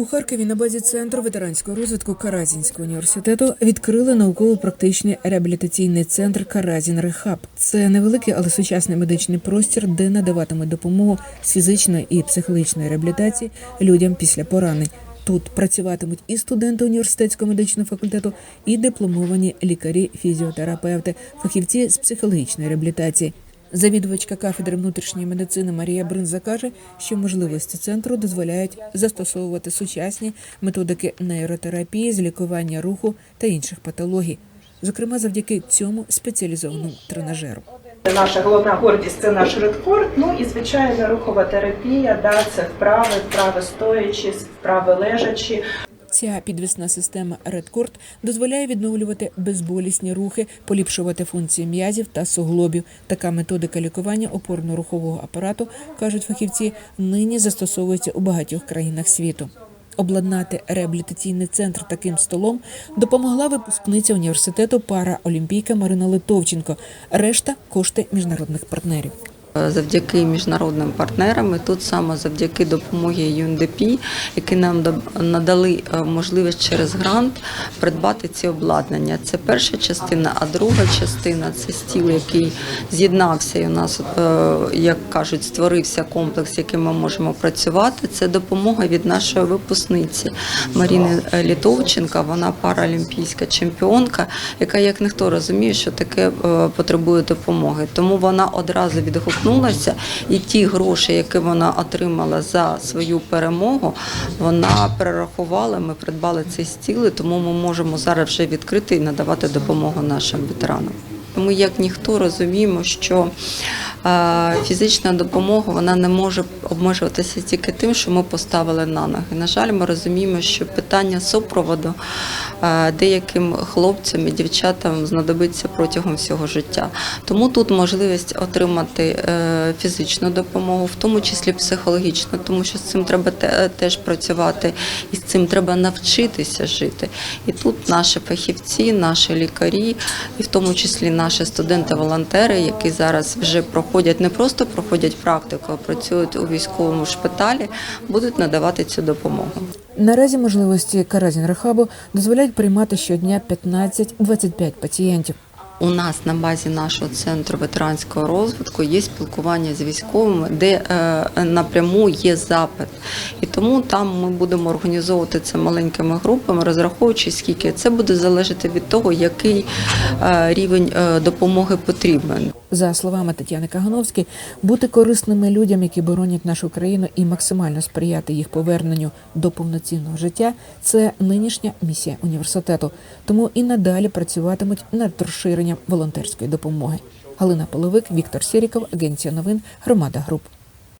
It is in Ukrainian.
У Харкові на базі центру ветеранського розвитку Каразінського університету відкрили науково-практичний реабілітаційний центр Каразін Рехаб. Це невеликий, але сучасний медичний простір, де надаватимуть допомогу з фізичної і психологічної реабілітації людям після поранень. Тут працюватимуть і студенти університетського медичного факультету, і дипломовані лікарі, фізіотерапевти, фахівці з психологічної реабілітації. Завідувачка кафедри внутрішньої медицини Марія Бринза каже, що можливості центру дозволяють застосовувати сучасні методики нейротерапії з лікування руху та інших патологій, зокрема завдяки цьому спеціалізованому тренажеру. Наша головна гордість це наш редкорд. Ну і звичайно, рухова терапія, да, це вправи, вправи стоячі, вправи лежачі. Ця підвісна система RedCord дозволяє відновлювати безболісні рухи, поліпшувати функції м'язів та суглобів. Така методика лікування опорно-рухового апарату, кажуть фахівці, нині застосовується у багатьох країнах світу. Обладнати реабілітаційний центр таким столом допомогла випускниця університету параолімпійка Марина Литовченко. Решта кошти міжнародних партнерів. Завдяки міжнародним партнерам, і тут саме завдяки допомогі UNDP, які нам надали е, можливість через грант придбати ці обладнання. Це перша частина, а друга частина це стіл, який з'єднався і у нас, е, як кажуть, створився комплекс, яким ми можемо працювати. Це допомога від нашої випускниці Маріни е, Літовченка. Вона паралімпійська чемпіонка, яка як ніхто розуміє, що таке е, потребує допомоги. Тому вона одразу відгукнулася, і ті гроші, які вона отримала за свою перемогу, вона перерахувала. Ми придбали ці стіли, тому ми можемо зараз вже відкрити і надавати допомогу нашим ветеранам. Ми, як ніхто, розуміємо, що фізична допомога вона не може обмежуватися тільки тим, що ми поставили на ноги. На жаль, ми розуміємо, що питання супроводу е, деяким хлопцям і дівчатам знадобиться протягом всього життя. Тому тут можливість отримати е, фізичну допомогу, в тому числі психологічну, тому що з цим треба теж працювати, і з цим треба навчитися жити. І тут наші фахівці, наші лікарі, і в тому числі наші студенти-волонтери, які зараз вже проходять не просто проходять практику, а працюють у військовому шпиталі, будуть надавати цю допомогу. Наразі можливості Каразін Рехабу дозволяють приймати щодня 15-25 пацієнтів. У нас на базі нашого центру ветеранського розвитку є спілкування з військовими, де е, напряму є запит. І тому там ми будемо організовувати це маленькими групами, розраховуючи скільки це буде залежати від того, який е, рівень е, допомоги потрібен. За словами Тетяни Кагановської, бути корисними людям, які боронять нашу країну, і максимально сприяти їх поверненню до повноцінного життя це нинішня місія університету. Тому і надалі працюватимуть над розширенням волонтерської допомоги. Галина Половик, Віктор Сіріков, Агенція новин, Громада Груп.